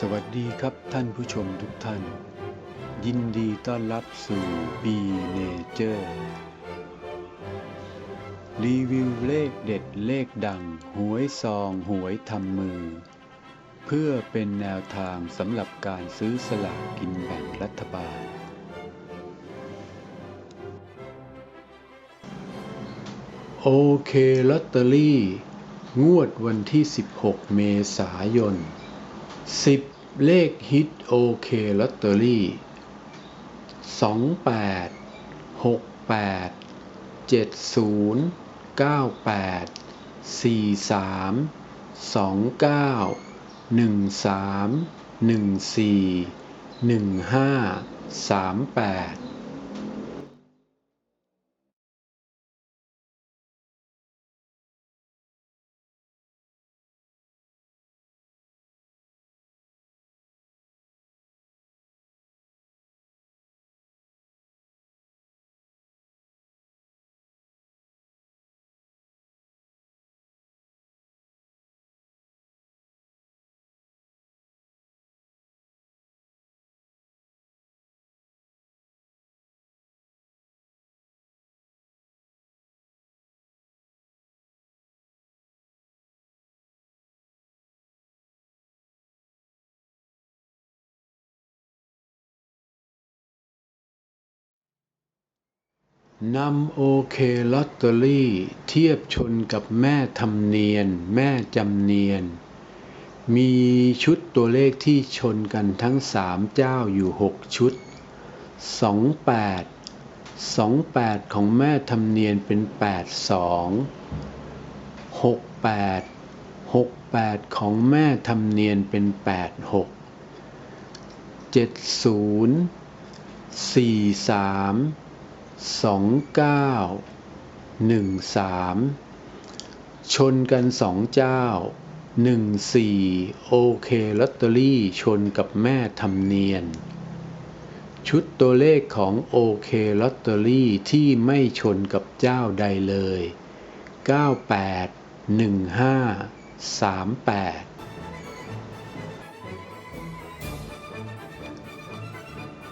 สวัสดีครับท่านผู้ชมทุกท่าน ยินดีต้อนรับสู่ B Nature รีวิวเลขเด็ดเลขดัง หวยซองหวยทำมือ เพื่อเป็นแนวทางสำหรับการซื้อสลากกินแบ่งรัฐบาล โอเคลอตเตอรี่ งวดวันที่ 16 เมษายน 10 เลขฮิตโอเคลอตเตอรี่28 68 70 98 43 29 13 14 15 38น นำโอเคลอตเตอรี่เทียบชนกับแม่ทำเนียน แม่จำเนียน มีชุดตัวเลขที่ชนกันทั้งสามเจ้าอยู่หกชุดสองแปดสองแปดของแม่ทำเนียนเป็นแปดสองหกแปดหกแปดของแม่ทำเนียนเป็นแปดหกเจ็ดศูนย์สี่สาม สองเก้าหนึ่งสามชนกันสองเจ้าหนึ่งสี่โอเคลอตเตอรี่ชนกับแม่ทำเนียน ชุดตัวเลขของโอเคลอตเตอรี่ที่ไม่ชนกับเจ้าใดเลย 98 15 38